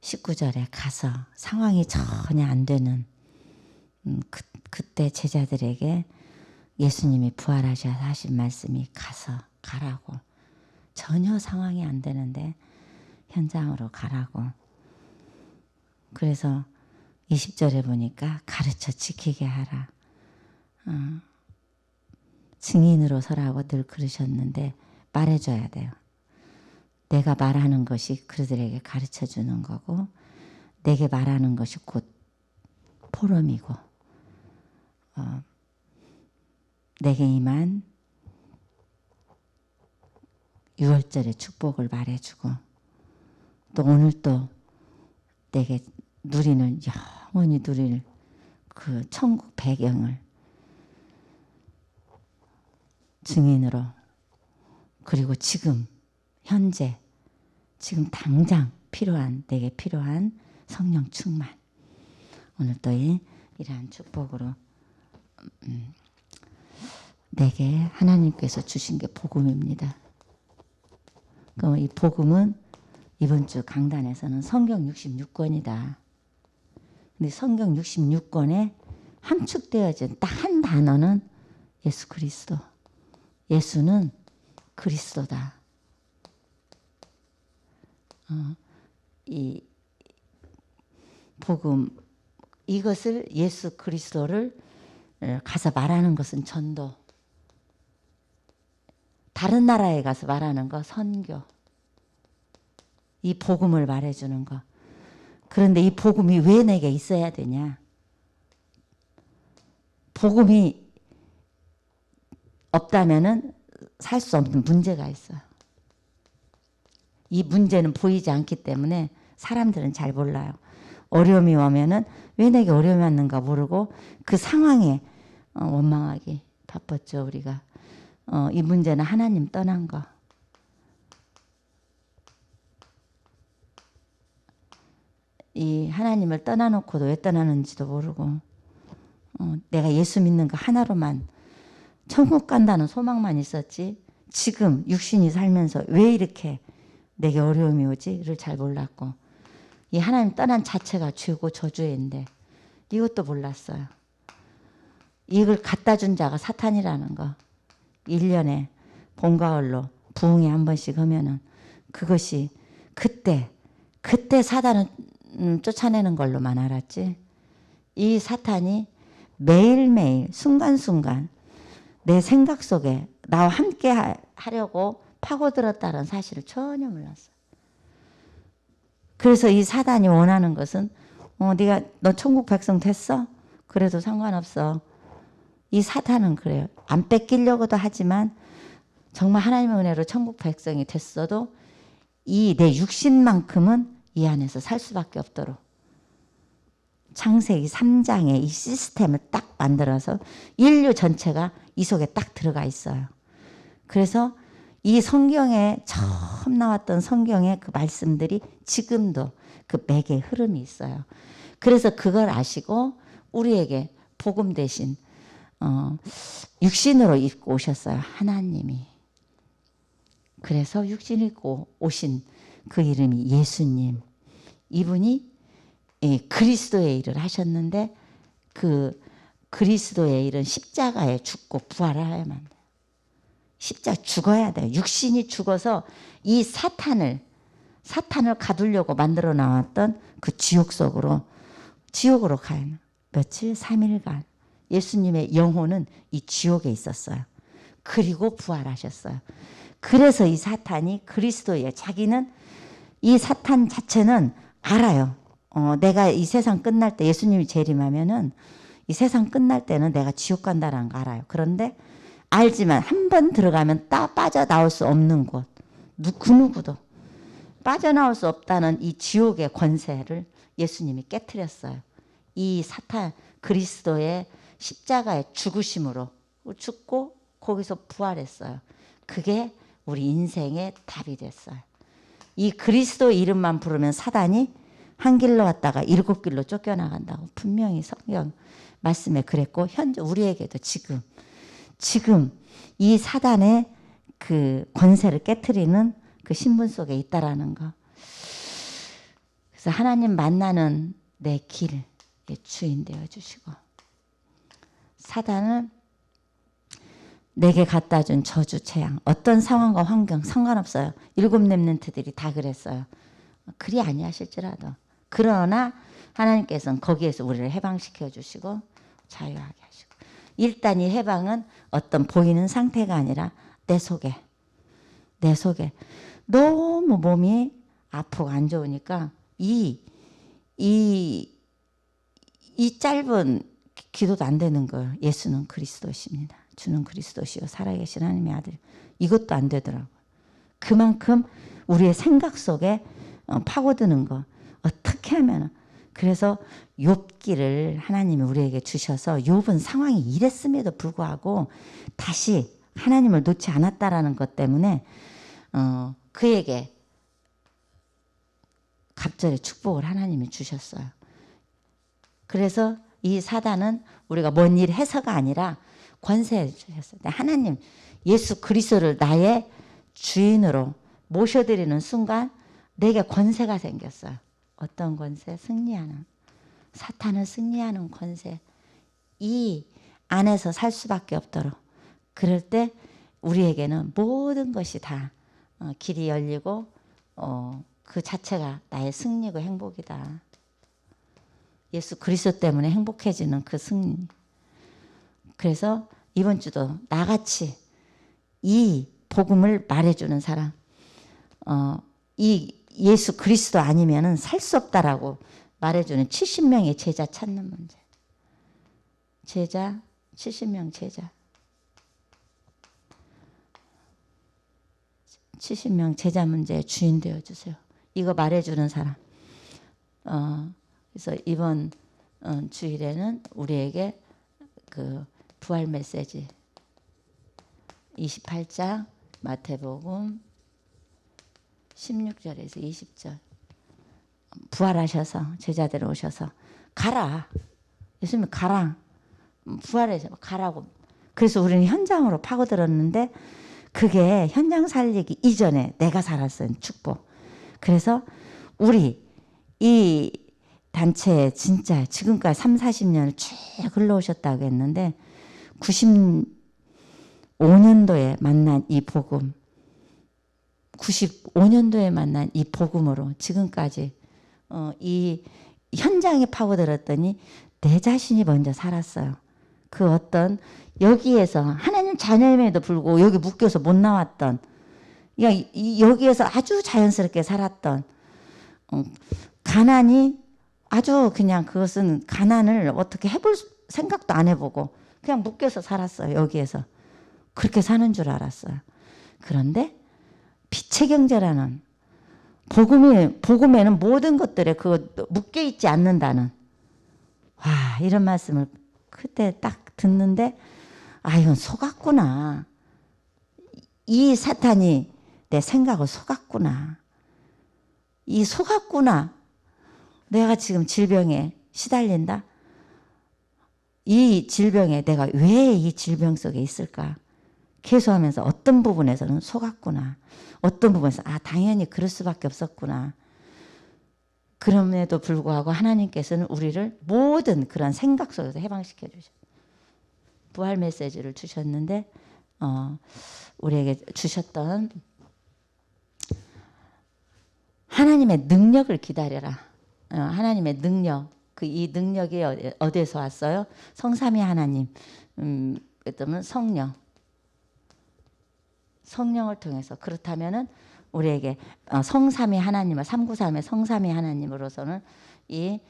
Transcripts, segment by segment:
19절에 가서 상황이 전혀 안 되는 음, 그, 그때 제자들에게 예수님이 부활하셔서 하신 말씀이 가서 가라고. 전혀 상황이 안 되는데 현장으로 가라고. 그래서 20절에 보니까 가르쳐 지키게 하라. 어, 증인으로 서라고 늘 그러셨는데 말해줘야 돼요 내가 말하는 것이 그들에게 가르쳐 주는 거고 내게 말하는 것이 곧 포럼이고 어, 내게 임한 6월절의 축복을 말해주고 또 오늘 또 내게 누리는 영원히 누릴 그 천국 배경을 증인으로 그리고 지금 현재 지금 당장 필요한 내게 필요한 성령 충만 오늘 또 이, 이러한 축복으로 음, 내게 하나님께서 주신 게 복음입니다. 그럼 이 복음은 이번 주 강단에서는 성경 66권이다. 근데 성경 66권에 함축되어진 딱 한 단어는 예수 그리스도. 예수는 그리스도다. 어, 이 복음 이것을 예수 그리스도를 가서 말하는 것은 전도. 다른 나라에 가서 말하는 거 선교. 이 복음을 말해주는 거. 그런데 이 복음이 왜 내게 있어야 되냐? 복음이 없다면은 살 수 없는 문제가 있어요. 이 문제는 보이지 않기 때문에 사람들은 잘 몰라요. 어려움이 오면은 왜 내게 어려움이 왔는가 모르고 그 상황에 어, 원망하기 바빴죠 우리가. 어, 이 문제는 하나님 떠난 거. 이 하나님을 떠나놓고도 왜 떠나는지도 모르고 어, 내가 예수 믿는 거 하나로만 천국 간다는 소망만 있었지 지금 육신이 살면서 왜 이렇게 내게 어려움이 오지를 잘 몰랐고 이 하나님 떠난 자체가 죄고 저주인데 이것도 몰랐어요. 이걸 갖다 준 자가 사탄이라는 거. 1년에 봄가을로 부흥에 한 번씩 하면은 그것이 그때 그때 사단은 음, 쫓아내는 걸로만 알았지. 이 사탄이 매일매일 순간순간 내 생각 속에 나와 함께 하 려고 파고들었다는 사실을 전혀 몰랐어. 그래서 이 사단이 원하는 것은 어, 네가 너 천국 백성 됐어? 그래도 상관없어. 이 사탄은 그래요. 안 뺏기려고도 하지만 정말 하나님의 은혜로 천국 백성이 됐어도 이 내 육신만큼은 이 안에서 살 수밖에 없도록 창세기 3장의 이 시스템을 딱 만들어서 인류 전체가 이 속에 딱 들어가 있어요. 그래서 이 성경에 처음 나왔던 성경의 그 말씀들이 지금도 그 맥의 흐름이 있어요. 그래서 그걸 아시고 우리에게 복음 대신 어, 육신으로 입고 오셨어요. 하나님이. 그래서 육신 입고 오신 그 이름이 예수님. 이분이 예, 그리스도의 일을 하셨는데 그 그리스도의 일은 십자가에 죽고 부활해야만 돼요. 십자 죽어야 돼요. 육신이 죽어서 이 사탄을 사탄을 가두려고 만들어 나왔던 그 지옥 속으로 지옥으로 가요. 며칠 3일간 예수님의 영혼은 이 지옥에 있었어요. 그리고 부활하셨어요. 그래서 이 사탄이 그리스도예요. 자기는 이 사탄 자체는 알아요. 어, 내가 이 세상 끝날 때 예수님이 재림하면은 이 세상 끝날 때는 내가 지옥 간다는 거 알아요. 그런데 알지만 한 번 들어가면 따 빠져나올 수 없는 곳. 그 누구도 빠져나올 수 없다는 이 지옥의 권세를 예수님이 깨뜨렸어요. 이 사탄 그리스도의 십자가의 죽으심으로 죽고 거기서 부활했어요. 그게 우리 인생의 답이 됐어요. 이 그리스도 이름만 부르면 사단이 한 길로 왔다가 일곱 길로 쫓겨나간다고 분명히 성경 말씀에 그랬고 현재 우리에게도 지금 지금 이 사단의 그 권세를 깨뜨리는 그 신분 속에 있다라는 거. 그래서 하나님 만나는 내 길의 주인 되어 주시고 사단은 내게 갖다 준 저주 재앙 어떤 상황과 환경 상관없어요. 일곱 렘넌트들이 다 그랬어요. 그리 아니하실지라도 그러나 하나님께서는 거기에서 우리를 해방시켜 주시고 자유하게 하시고 일단 이 해방은 어떤 보이는 상태가 아니라 내 속에 내 속에 너무 몸이 아프고 안 좋으니까 이 이, 이 짧은 기도도 안 되는 거예요. 예수는 그리스도십니다. 주는 그리스도시요 살아계신 하나님의 아들. 이것도 안 되더라고요. 그만큼 우리의 생각 속에 어, 파고드는 거 어떻게 하면 그래서 욥기를 하나님이 우리에게 주셔서 욥은 상황이 이랬음에도 불구하고 다시 하나님을 놓지 않았다라는 것 때문에 어, 그에게 갑절의 축복을 하나님이 주셨어요. 그래서 이 사단은 우리가 뭔 일 해서가 아니라 권세 주셨어요. 하나님 예수 그리스도를 나의 주인으로 모셔드리는 순간 내게 권세가 생겼어요. 어떤 권세? 승리하는 사탄을 승리하는 권세. 이 안에서 살 수밖에 없도록 그럴 때 우리에게는 모든 것이 다 어, 길이 열리고 어, 그 자체가 나의 승리고 행복이다. 예수 그리스도 때문에 행복해지는 그 승리. 그래서 이번 주도 나같이 이 복음을 말해주는 사람, 어, 이 예수 그리스도 아니면은 살 수 없다라고 말해주는 70명의 제자 찾는 문제. 제자, 70명 제자. 70명 제자 문제의 주인 되어 주세요. 이거 말해주는 사람. 어, 그래서 이번 어, 주일에는 우리에게 그 부활 메시지 28장 마태복음 16절에서 20절. 부활하셔서 제자들 오셔서 가라. 예수님 가라. 부활해서 가라고. 그래서 우리는 현장으로 파고들었는데 그게 현장 살리기 이전에 내가 살았은 축복. 그래서 우리 이 단체 진짜 지금까지 3, 40년을 쭉 흘러오셨다고 했는데 95년도에 만난 이 복음 95년도에 만난 이 복음으로 지금까지 어, 이 현장에 파고들었더니 내 자신이 먼저 살았어요. 그 어떤 여기에서 하나님 자녀임에도 불구하고 여기 묶여서 못 나왔던 그러니까 여기에서 아주 자연스럽게 살았던 어, 가난이 아주 그냥 그것은 가난을 어떻게 해볼 생각도 안 해보고 그냥 묶여서 살았어요 여기에서 그렇게 사는 줄 알았어요. 그런데 빛의 경제라는 복음이 복음에는 모든 것들에 그 묶여 있지 않는다는. 와 이런 말씀을 그때 딱 듣는데 아 이건 속았구나. 이 사탄이 내 생각을 속았구나. 이 속았구나. 내가 지금 질병에 시달린다? 이 질병에 내가 왜 이 질병 속에 있을까 계속하면서 어떤 부분에서는 속았구나. 어떤 부분에서 아 당연히 그럴 수밖에 없었구나. 그럼에도 불구하고 하나님께서는 우리를 모든 그런 생각 속에서 해방시켜 주셔. 부활 메시지를 주셨는데 어, 우리에게 주셨던 하나님의 능력을 기다려라. 어, 하나님의 능력. 그 이 능력이 어디에서 왔어요? 성삼위 하나님. 음, 그다음은 성령. 성령을 통해서 그렇다면은 우리에게 어, 성삼위 하나님을 삼구삼의 성삼위 하나님으로서는 이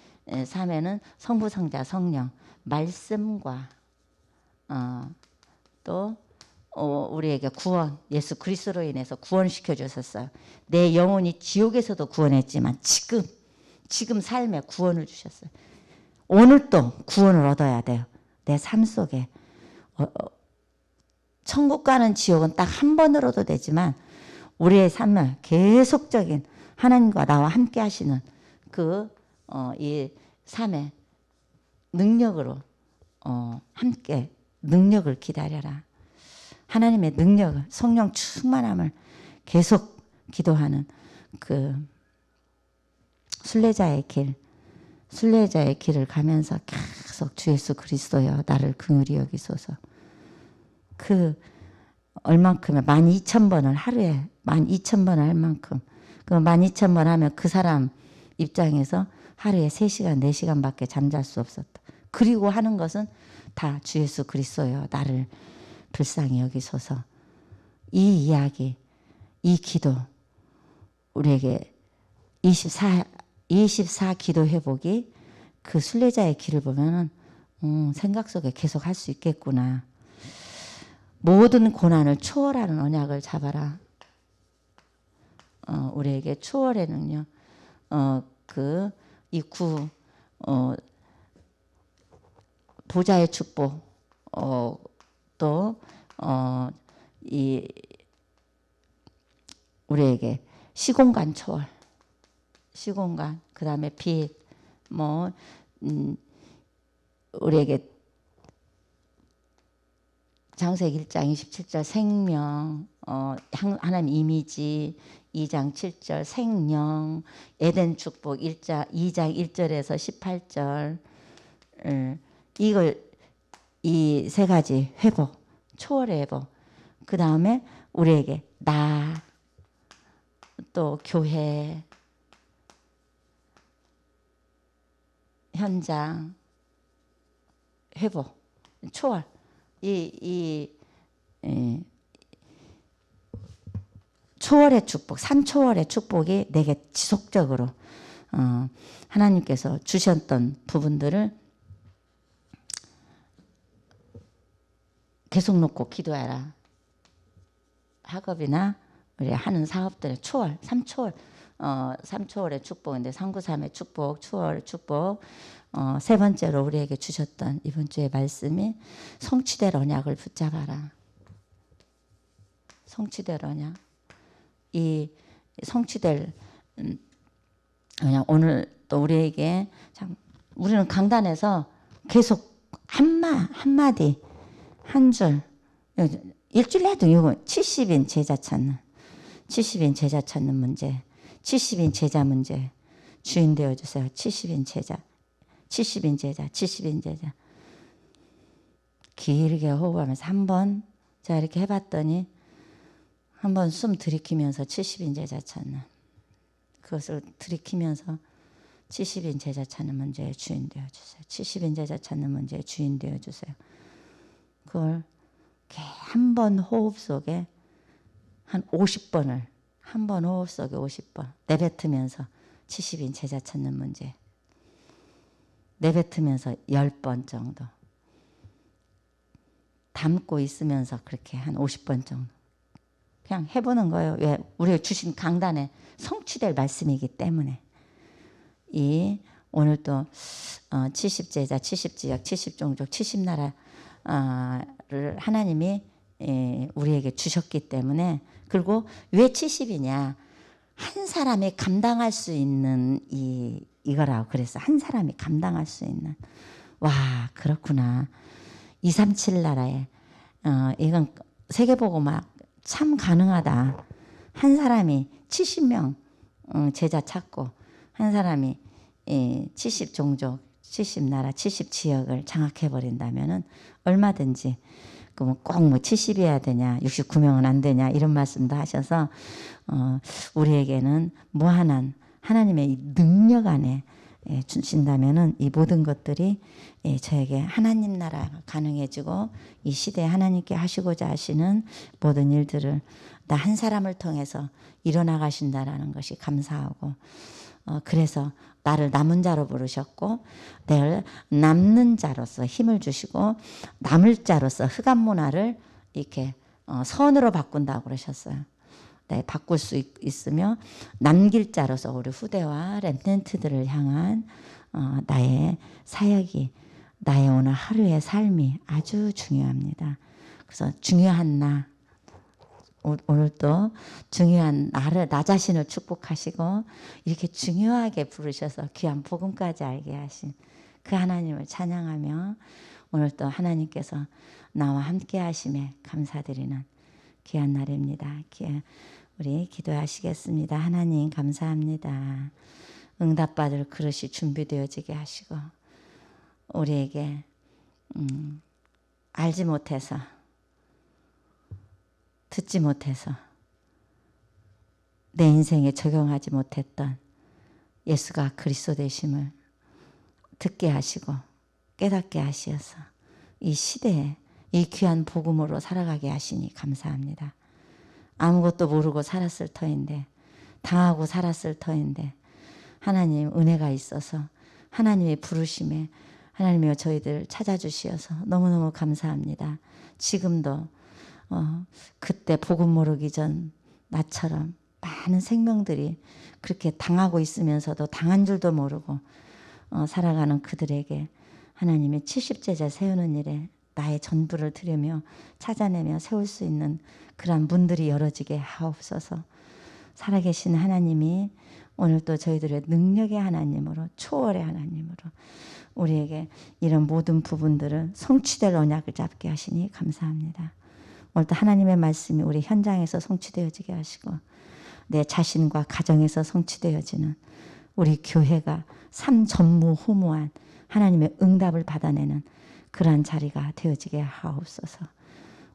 삼에는 성부 성자 성령 말씀과 어, 또 어, 우리에게 구원 예수 그리스도로 인해서 구원시켜 주셨어요. 내 영혼이 지옥에서도 구원했지만 지금 지금 삶에 구원을 주셨어요. 오늘 또 구원을 얻어야 돼요. 내 삶 속에 어, 천국 가는 지옥은 딱 한 번으로도 되지만 우리의 삶을 계속적인 하나님과 나와 함께 하시는 그, 어, 이 삶의 능력으로, 어, 함께 능력을 기다려라. 하나님의 능력을, 성령 충만함을 계속 기도하는 그 순례자의 길, 순례자의 길을 가면서 계속 주 예수 그리스도여 나를 긍휼히 여기소서. 그 얼만큼에 만 이천 번을 하루에 만 이천 번을 할 만큼 그만 이천 번 하면 그 사람 입장에서 하루에 세 시간 네 시간밖에 잠잘 수 없었다. 그리고 하는 것은 다 주 예수 그리스도여 나를 불쌍히 여기소서. 이 이야기, 이 기도 우리에게 24 24 기도 회복이 그 순례자의 길을 보면은 음, 생각 속에 계속 할 수 있겠구나. 모든 고난을 초월하는 언약을 잡아라. 어, 우리에게 초월에는요. 어, 그 이 구 어, 보좌의 축복 어, 또 어, 이 우리에게 시공간 초월, 시공간, 그 다음에 빛, 뭐 음, 우리에게 장세기 1장 27절 생명, 어, 하나님 이미지 2장 7절 생명, 에덴 축복 1장 2장 1절에서 18절 음, 이걸 이 세 가지 회복, 초월의 회복. 그 다음에 우리에게 나, 또 교회, 현장, 회복, 초월. 이, 이, 이 초월의 축복, 산초월의 축복이 내게 지속적으로 어, 하나님께서 주셨던 부분들을 계속 놓고 기도해라. 학업이나 우리 하는 사업들의 초월, 삼초월, 어, 삼초월의 축복인데 삼구삼의 축복, 초월 축복. 어, 세 번째로 우리에게 주셨던 이번 주의 말씀이 성취될 언약을 붙잡아라. 성취될 언약. 이 성취될 음, 언약 오늘 또 우리에게 참 우리는 강단에서 계속 한마 한마디 한 줄 일주일 내도 이거 70인 제자 찾는 70인 제자 찾는 문제 70인 제자 문제. 주인 되어 주세요. 70인 제자. 70인 제자 70인 제자. 길게 호흡하면서 한번 제가 이렇게 해 봤더니 한 번 숨 들이키면서 70인 제자 찾는. 그것을 들이키면서 70인 제자 찾는 문제의 주인 되어 주세요. 70인 제자 찾는 문제의 주인 되어 주세요. 그걸 한 번 호흡 속에 한 50번을 한 번 호흡 속에 50번. 내뱉으면서 70인 제자 찾는 문제. 내뱉으면서 10번 정도. 담고 있으면서 그렇게 한 50번 정도. 그냥 해보는 거예요. 왜? 우리가 주신 강단에 성취될 말씀이기 때문에. 이 오늘 또 70제자, 70지역, 70종족, 70나라 를 하나님이 예, 우리에게 주셨기 때문에 그리고 왜 70이냐? 한 사람이 감당할 수 있는 이 이거라고 그랬어. 한 사람이 감당할 수 있는. 와 그렇구나. 237 나라에 어, 이건 세계보고막 참 가능하다. 한 사람이 70명 어, 제자 찾고 한 사람이 예, 70 종족 70 나라, 70 지역을 장악해 버린다면은 얼마든지 그럼 꼭뭐 70이어야 되냐, 69명은 안 되냐 이런 말씀도 하셔서 어, 우리에게는 무한한 하나님의 능력 안에 예, 주신다면은 이 모든 것들이 예, 저에게 하나님 나라 가능해지고 이 시대에 하나님께 하시고자 하시는 모든 일들을 나 한 사람을 통해서 일어나 가신다라는 것이 감사하고 어, 그래서 나를 남은 자로 부르셨고 내를 남는 자로서 힘을 주시고 남을 자로서 흑암 문화를 이렇게 어, 선으로 바꾼다고 그러셨어요. 네, 바꿀 수 있, 으며 남길 자로서 우리 후대와 랩넨트들을 향한 어, 나의 사역이 나의 오늘 하루의 삶이 아주 중요합니다. 그래서 중요한 나 오늘 또 중요한 나를 나 자신을 축복하시고 이렇게 중요하게 부르셔서 귀한 복음까지 알게 하신 그 하나님을 찬양하며 오늘 또 하나님께서 나와 함께 하심에 감사드리는 귀한 날입니다. 우리 기도하시겠습니다. 하나님 감사합니다. 응답받을 그릇이 준비되어지게 하시고 우리에게 음, 알지 못해서 듣지 못해서 내 인생에 적용하지 못했던 예수가 그리스도 되심을 듣게 하시고 깨닫게 하시어서 이 시대에 이 귀한 복음으로 살아가게 하시니 감사합니다. 아무것도 모르고 살았을 터인데 당하고 살았을 터인데 하나님 은혜가 있어서 하나님의 부르심에 하나님이여 저희들 찾아주시어서 너무너무 감사합니다. 지금도 어, 그때 복음 모르기 전 나처럼 많은 생명들이 그렇게 당하고 있으면서도 당한 줄도 모르고 어, 살아가는 그들에게 하나님이 70제자 세우는 일에 나의 전부를 드리며 찾아내며 세울 수 있는 그러한 문들이 열어지게 하옵소서. 살아계신 하나님이 오늘 또 저희들의 능력의 하나님으로 초월의 하나님으로 우리에게 이런 모든 부분들을 성취될 언약을 잡게 하시니 감사합니다. 오늘도 하나님의 말씀이 우리 현장에서 성취되어지게 하시고 내 자신과 가정에서 성취되어지는 우리 교회가 삼전무후무한 하나님의 응답을 받아내는 그러한 자리가 되어지게 하옵소서.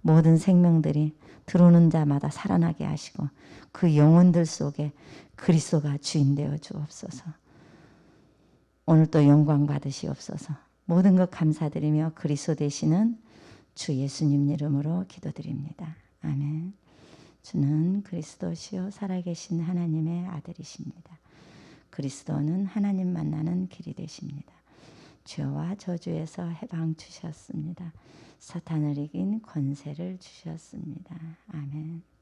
모든 생명들이 들어오는 자마다 살아나게 하시고 그 영혼들 속에 그리스도가 주인 되어 주옵소서. 오늘 또 영광 받으시옵소서. 모든 것 감사드리며 그리스도 되시는 주 예수님 이름으로 기도드립니다. 아멘. 주는 그리스도시요 살아계신 하나님의 아들이십니다. 그리스도는 하나님 만나는 길이 되십니다. 죄와 저주에서 해방 주셨습니다. 사탄을 이긴 권세를 주셨습니다. 아멘.